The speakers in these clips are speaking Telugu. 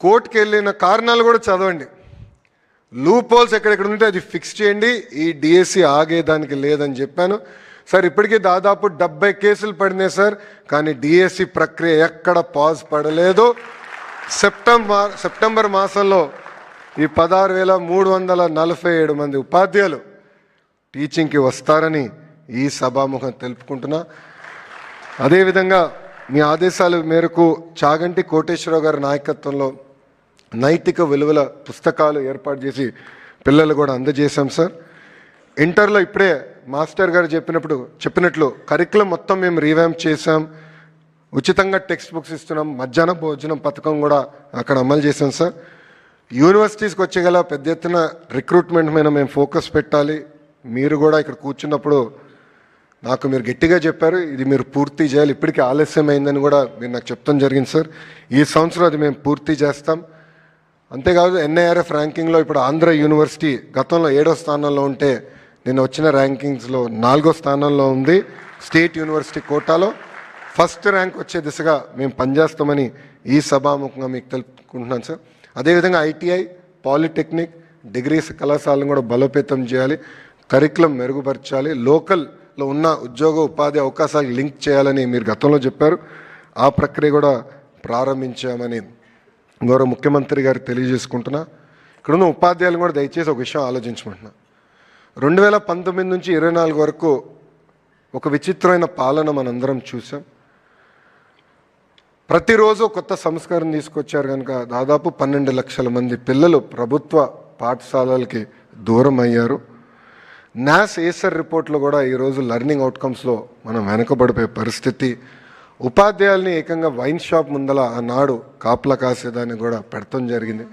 కోర్టుకు వెళ్ళిన కారణాలు కూడా చదవండి. లూప్ హోల్స్ ఎక్కడెక్కడ ఉంటే అది ఫిక్స్ చేయండి. ఈ డిఎస్సి ఆగేదానికి లేదని చెప్పాను. సార్ ఇప్పటికీ దాదాపు డెబ్బై కేసులు పడినాయి సార్. కానీ డిఎస్సి ప్రక్రియ ఎక్కడ పాజ్ పడలేదు. సెప్టెంబర్ సెప్టెంబర్ మాసంలో ఈ పదహారు వేల మూడు వందల నలభై ఏడు మంది ఉపాధ్యాయులు టీచింగ్కి వస్తారని ఈ సభాముఖం తెలుపుకుంటున్నా. అదేవిధంగా మీ ఆదేశాల మేరకు చాగంటి కోటేశ్వరరావు గారి నాయకత్వంలో నైతిక విలువల పుస్తకాలు ఏర్పాటు చేసి పిల్లలు కూడా అందజేశాం సార్. ఇంటర్లో ఇప్పుడే మాస్టర్ గారు చెప్పినప్పుడు చెప్పినట్లు కరికులం మొత్తం మేము రీవ్యాంప్ చేశాం. ఉచితంగా టెక్స్ట్ బుక్స్ ఇస్తున్నాం. మధ్యాహ్న భోజనం పథకం కూడా అక్కడ అమలు చేశాం సార్. యూనివర్సిటీస్కి వచ్చేగల పెద్ద ఎత్తున రిక్రూట్మెంట్ మీద మేము ఫోకస్ పెట్టాలి. మీరు కూడా ఇక్కడ కూర్చున్నప్పుడు నాకు మీరు గట్టిగా చెప్పారు. ఇది మీరు పూర్తి చేయాలి. ఇప్పటికీ ఆలస్యం అయిందని కూడా మీరు నాకు చెప్తాం జరిగింది సార్. ఈ సంవత్సరం అది మేము పూర్తి చేస్తాం. అంతేకాదు ఎన్ఐఆర్ఎఫ్ ర్యాంకింగ్లో ఇప్పుడు ఆంధ్ర యూనివర్సిటీ గతంలో ఏడో స్థానంలో ఉంటే నేను వచ్చిన ర్యాంకింగ్స్లో నాలుగో స్థానంలో ఉంది. స్టేట్ యూనివర్సిటీ కోటాలో ఫస్ట్ ర్యాంక్ వచ్చే దిశగా మేము పనిచేస్తామని ఈ సభాముఖంగా మీకు తెలుపుకుంటున్నాను సార్. అదేవిధంగా ఐటీఐ పాలిటెక్నిక్ డిగ్రీస్ కళాశాలను కూడా బలోపేతం చేయాలి కరికులం మెరుగుపరచాలి లోకల్లో ఉన్న ఉద్యోగ ఉపాధి అవకాశాలు లింక్ చేయాలని మీరు గతంలో చెప్పారు. ఆ ప్రక్రియ కూడా ప్రారంభించామని గౌరవ ముఖ్యమంత్రి గారు తెలియజేసుకుంటున్నా. ఇక్కడున్న ఉపాధ్యాయులు కూడా దయచేసి ఒక విషయం ఆలోచించమంటున్నా. రెండు వేల పంతొమ్మిది నుంచి ఇరవై నాలుగు వరకు ఒక విచిత్రమైన పాలన మనందరం చూసాం ప్రతిరోజు కొత్త సంస్కారం తీసుకొచ్చారు కనుక దాదాపు పన్నెండు లక్షల మంది పిల్లలు ప్రభుత్వ పాఠశాలలకి దూరం అయ్యారు. నాస్ ఏసర్ రిపోర్ట్లో కూడా ఈరోజు లెర్నింగ్ అవుట్కమ్స్లో మనం వెనకబడిపోయే పరిస్థితి ఉపాధ్యాయుల్ని ఏకంగా వైన్ షాప్ ముందల ఆనాడు కాపలా కాసేదాన్ని కూడా పెడతాం జరిగింది.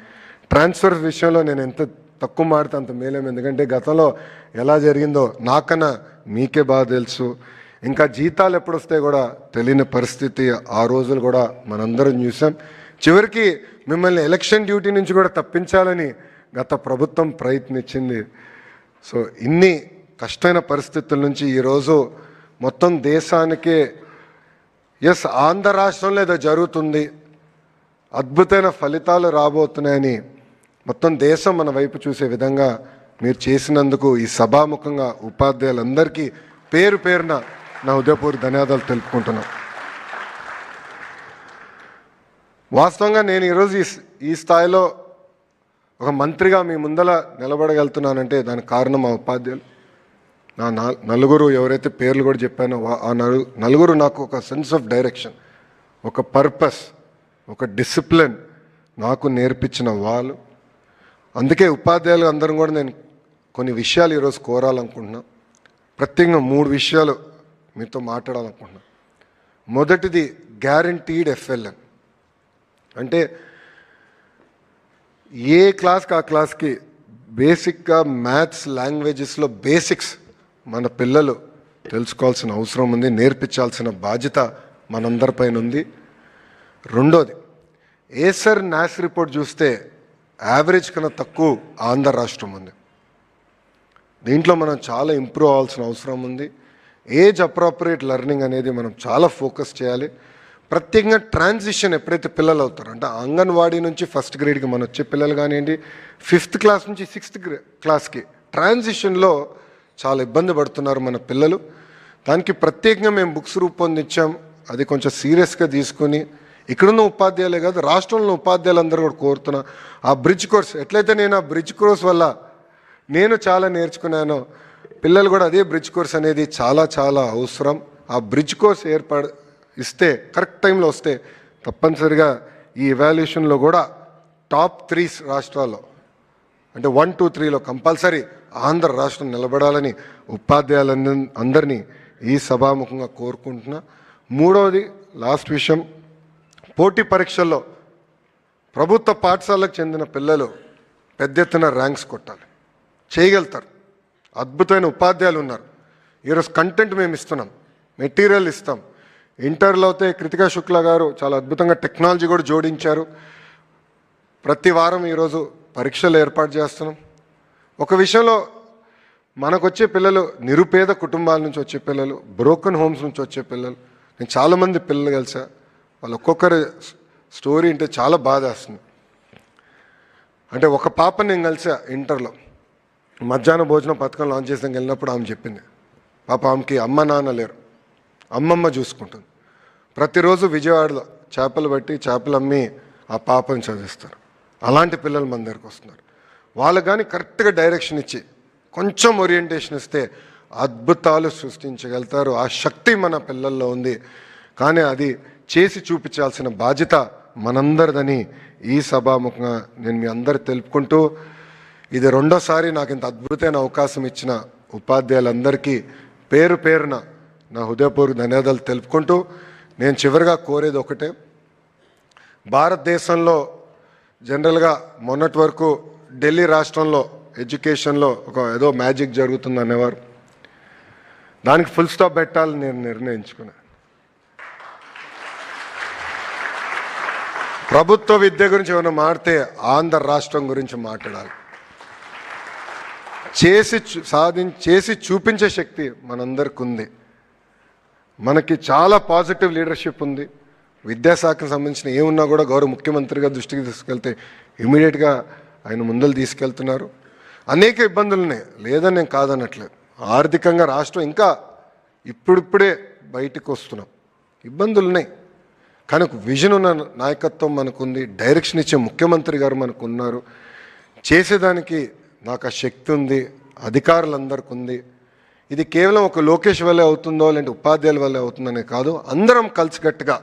ట్రాన్స్ఫర్ విషయంలో నేను ఎంత తక్కువ మాడితే అంత మేలేం ఎందుకంటే గతంలో ఎలా జరిగిందో నాకన్నా మీకే బాగా తెలుసు. ఇంకా జీతాలు ఎప్పుడు వస్తాయి కూడా తెలియని పరిస్థితి ఆ రోజులు కూడా మనందరం చూసాం. చివరికి మిమ్మల్ని ఎలక్షన్ డ్యూటీ నుంచి కూడా తప్పించాలని గత ప్రభుత్వం ప్రయత్నించింది. సో ఇన్ని కష్టమైన పరిస్థితుల నుంచి ఈరోజు మొత్తం దేశానికే ఎస్ ఆంధ్ర రాష్ట్రంలో ఏదో జరుగుతుంది. అద్భుతమైన ఫలితాలు రాబోతున్నాయని మొత్తం దేశం మన వైపు చూసే విధంగా మీరు చేసినందుకు ఈ సభాముఖంగా ఉపాధ్యాయులందరికీ పేరు పేరున నా ఉదయపూర్ ధన్యవాదాలు తెలుపుకుంటున్నాను వాస్తవంగా నేను ఈరోజు ఈ ఈ స్థాయిలో ఒక మంత్రిగా మీ ముందల నిలబడగలుగుతున్నానంటే దానికి కారణం మా ఉపాధ్యాయులు నా నలుగురు ఎవరైతే పేర్లు కూడా చెప్పానో వా- ఆ నలు నలుగురు నాకు ఒక సెన్స్ ఆఫ్ డైరెక్షన్ ఒక పర్పస్ ఒక డిసిప్లిన్ నాకు నేర్పించిన వాళ్ళు. అందుకే ఉపాధ్యాయులు అందరం కూడా నేను కొన్ని విషయాలు ఈరోజు కోరాలనుకుంటున్నా. ప్రత్యేకంగా మూడు విషయాలు మీతో మాట్లాడాలనుకుంటున్నా. మొదటిది గ్యారంటీడ్ ఎఫ్ఎల్ఎన్ అంటే ఏ క్లాస్కి ఆ క్లాస్కి బేసిక్గా మ్యాథ్స్ లాంగ్వేజెస్లో బేసిక్స్ మన పిల్లలు తెలుసుకోవాల్సిన అవసరం ఉంది నేర్పించాల్సిన బాధ్యత మనందరిపైన ఉంది. రెండోది ఏసర్ నాస్ రిపోర్ట్ చూస్తే యావరేజ్ కన్నా తక్కువ ఆంధ్ర రాష్ట్రం ఉంది. దీంట్లో మనం చాలా ఇంప్రూవ్ అవ్వాల్సిన అవసరం ఉంది. ఏజ్ అప్రాపరియేట్ లెర్నింగ్ అనేది మనం చాలా ఫోకస్ చేయాలి. ప్రత్యేకంగా ట్రాన్సిషన్ ఎప్పుడైతే పిల్లలు అవుతారో అంటే అంగన్వాడీ నుంచి ఫస్ట్ గ్రేడ్కి మనం వచ్చే పిల్లలు కానివ్వండి ఫిఫ్త్ క్లాస్ నుంచి సిక్స్త్ గ్రే క్లాస్కి ట్రాన్సిషన్లో చాలా ఇబ్బంది పడుతున్నారు మన పిల్లలు. దానికి ప్రత్యేకంగా మేము బుక్స్ రూపొందించాం. అది కొంచెం సీరియస్గా తీసుకుని ఇక్కడున్న ఉపాధ్యాయులే కాదు రాష్ట్రంలో ఉపాధ్యాయులందరూ కూడా కోరుతున్నా ఆ బ్రిడ్జ్ కోర్స్ ఎట్లయితే నేను ఆ బ్రిడ్జ్ కోర్స్ వల్ల నేను చాలా నేర్చుకున్నాను పిల్లలు కూడా అదే బ్రిడ్జ్ కోర్స్ అనేది చాలా చాలా అవసరం. ఆ బ్రిడ్జ్ కోర్స్ ఏర్పాటు ఇస్తే కరెక్ట్ టైంలో వస్తే తప్పనిసరిగా ఈ ఎవాల్యుయేషన్లో కూడా టాప్ త్రీ రాష్ట్రాల్లో అంటే వన్ టూ త్రీలో కంపల్సరీ ఆంధ్ర రాష్ట్రం నిలబడాలని ఉపాధ్యాయులంద అందరినీ ఈ సభాముఖంగా కోరుకుంటున్నా. మూడవది లాస్ట్ విషయం పోటీ పరీక్షల్లో ప్రభుత్వ పాఠశాలకు చెందిన పిల్లలు పెద్ద ఎత్తున ర్యాంక్స్ కొట్టాలి. చేయగలుగుతారు. అద్భుతమైన ఉపాధ్యాయులు ఉన్నారు. ఈరోజు కంటెంట్ మేము ఇస్తున్నాం. మెటీరియల్ ఇస్తాం. ఇంటర్లో అయితే కృతికా శుక్లా గారు చాలా అద్భుతంగా టెక్నాలజీ కూడా జోడించారు. ప్రతి వారం ఈరోజు పరీక్షలు ఏర్పాటు చేస్తున్నాం. ఒక విషయంలో మనకు వచ్చే పిల్లలు నిరుపేద కుటుంబాల నుంచి వచ్చే పిల్లలు బ్రోకన్ హోమ్స్ నుంచి వచ్చే పిల్లలు నేను చాలామంది పిల్లలు కలిసా వాళ్ళు ఒక్కొక్కరి స్టోరీ అంటే చాలా బాధ వేస్తుంది. అంటే ఒక పాప నేను కలిసా ఇంటర్లో. మధ్యాహ్న భోజనం పథకం లాంచ్ చేసాక వెళ్ళినప్పుడు ఆమె చెప్పింది పాప ఆమెకి అమ్మ నాన్న లేరు. అమ్మమ్మ చూసుకుంటుంది. ప్రతిరోజు విజయవాడలో చేపలు పట్టి చేపలు అమ్మి ఆ పాపని చదివిస్తారు. అలాంటి పిల్లలు మన దగ్గరకు వస్తున్నారు. వాళ్ళు కానీ కరెక్ట్గా డైరెక్షన్ ఇచ్చి కొంచెం ఓరియంటేషన్ ఇస్తే అద్భుతాలు సృష్టించగలుగుతారు. ఆ శక్తి మన పిల్లల్లో ఉంది. కానీ అది చేసి చూపించాల్సిన బాధ్యత మనందరిదని ఈ సభాముఖంగా నేను మీ అందరు తెలుపుకుంటూ ఇది రెండోసారి నాకు ఇంత అద్భుతమైన అవకాశం ఇచ్చిన ఉపాధ్యాయులందరికీ పేరు పేరున నా హృదయపూర్వక ధన్యవాదాలు తెలుపుకుంటూ నేను చివరిగా కోరేది ఒకటే. భారతదేశంలో జనరల్గా మొన్నటి వరకు ఢిల్లీ రాష్ట్రంలో ఎడ్యుకేషన్లో ఒక ఏదో మ్యాజిక్ జరుగుతుంది అనేవారు. దానికి ఫుల్ స్టాప్ పెట్టాలని నేను నిర్ణయించుకున్నాను ప్రభుత్వ విద్య గురించి ఏమైనా మాడితే ఆంధ్ర రాష్ట్రం గురించి మాట్లాడాలి. చేసి సాధించి సాధిం చేసి చూపించే శక్తి మనందరికి ఉంది మనకి చాలా పాజిటివ్ లీడర్షిప్ ఉంది. విద్యాశాఖకు సంబంధించిన ఏమున్నా కూడా గౌరవ ముఖ్యమంత్రిగా దృష్టికి తీసుకెళ్తే ఇమీడియట్గా ఆయన ముందలు తీసుకెళ్తున్నారు. అనేక ఇబ్బందులు ఉన్నాయి లేదని నేను కాదనట్లేదు. ఆర్థికంగా రాష్ట్రం ఇంకా ఇప్పుడిప్పుడే బయటకు వస్తున్నాం. ఇబ్బందులు ఉన్నాయి కానీ విజన్ ఉన్న నాయకత్వం మనకుంది. డైరెక్షన్ ఇచ్చే ముఖ్యమంత్రి గారు మనకు ఉన్నారు చేసేదానికి నాకు ఆ శక్తి ఉంది. అధికారులందరికి ఉంది ఇది కేవలం ఒక లోకేష్ వల్లే అవుతుందో లేదంటే ఉపాధ్యాయుల వల్లే అవుతుందనే కాదు. అందరం కలిసికట్టుగా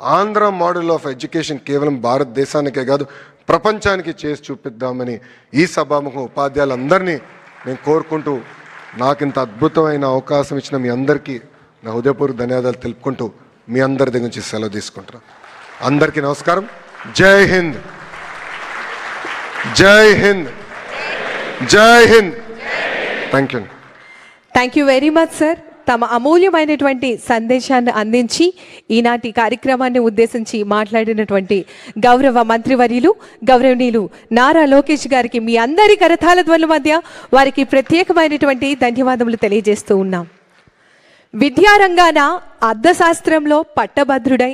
ఆంధ్ర మోడల్ ఆఫ్ ఎడ్యుకేషన్ కేవలం భారతదేశానికే కాదు ప్రపంచానికి చేసి చూపిద్దామని ఈ సభాముఖం ఉపాధ్యాయులందరినీ నేను కోరుకుంటూ నాకు ఇంత అద్భుతమైన అవకాశం ఇచ్చిన మీ అందరికీ నా హృదయపూర్వక ధన్యవాదాలు తెలుపుకుంటూ మీ అందరి దగ్గర నుంచి సెలవు తీసుకుంటాను అందరికీ నమస్కారం. జై Hind. Jai Hind. Jai Hind. Thank you thank you very much sir తమ అమూల్యమైనటువంటి సందేశాన్ని అందించి ఈనాటి కార్యక్రమాన్ని ఉద్దేశించి మాట్లాడినటువంటి గౌరవ మంత్రివర్యులు గౌరవనీయులు నారా లోకేష్ గారికి మీ అందరి కరతాల ధ్వనుల మధ్య వారికి ప్రత్యేకమైనటువంటి ధన్యవాదములు తెలియజేస్తూ ఉన్నాం. విద్యారంగాన అర్థశాస్త్రంలో పట్టభద్రుడై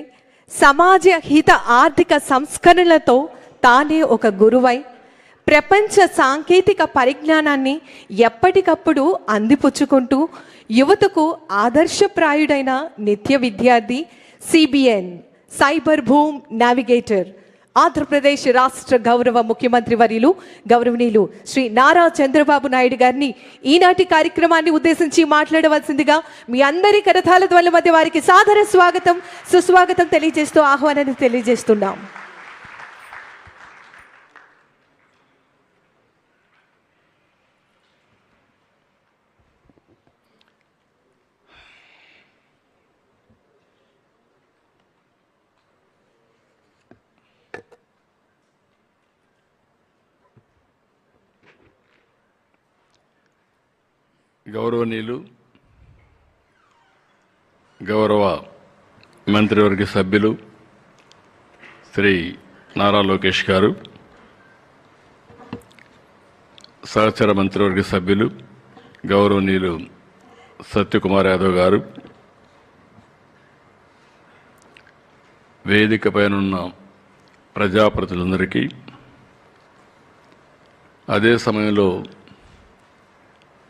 సమాజ హిత ఆర్థిక సంస్కరణలతో తానే ఒక గురువై ప్రపంచ సాంకేతిక పరిజ్ఞానాన్ని ఎప్పటికప్పుడు అందిపుచ్చుకుంటూ యువతకు ఆదర్శప్రాయుడైన నిత్య విద్యార్థి CBN cyber boom navigator Andhra Pradesh రాష్ట్ర గౌరవ ముఖ్యమంత్రి వర్యులు గౌరవనీయులు శ్రీ నారా చంద్రబాబు నాయుడు గారిని ఈనాటి కార్యక్రమాన్ని ఉద్దేశించి మాట్లాడవలసిందిగా మీ అందరి కరతాల ధ్వల మధ్య వారికి సాదర స్వాగతం సుస్వాగతం తెలియజేస్తూ ఆహ్వానాన్ని తెలియజేస్తున్నాం. గౌరవనీయులు గౌరవ మంత్రివర్గ సభ్యులు శ్రీ నారా లోకేష్ గారు సహచర మంత్రివర్గ సభ్యులు గౌరవనీయులు సత్యకుమార్ యాదవ్ గారు వేదిక పైనున్న ప్రజాప్రతినిధులందరికీ అదే సమయంలో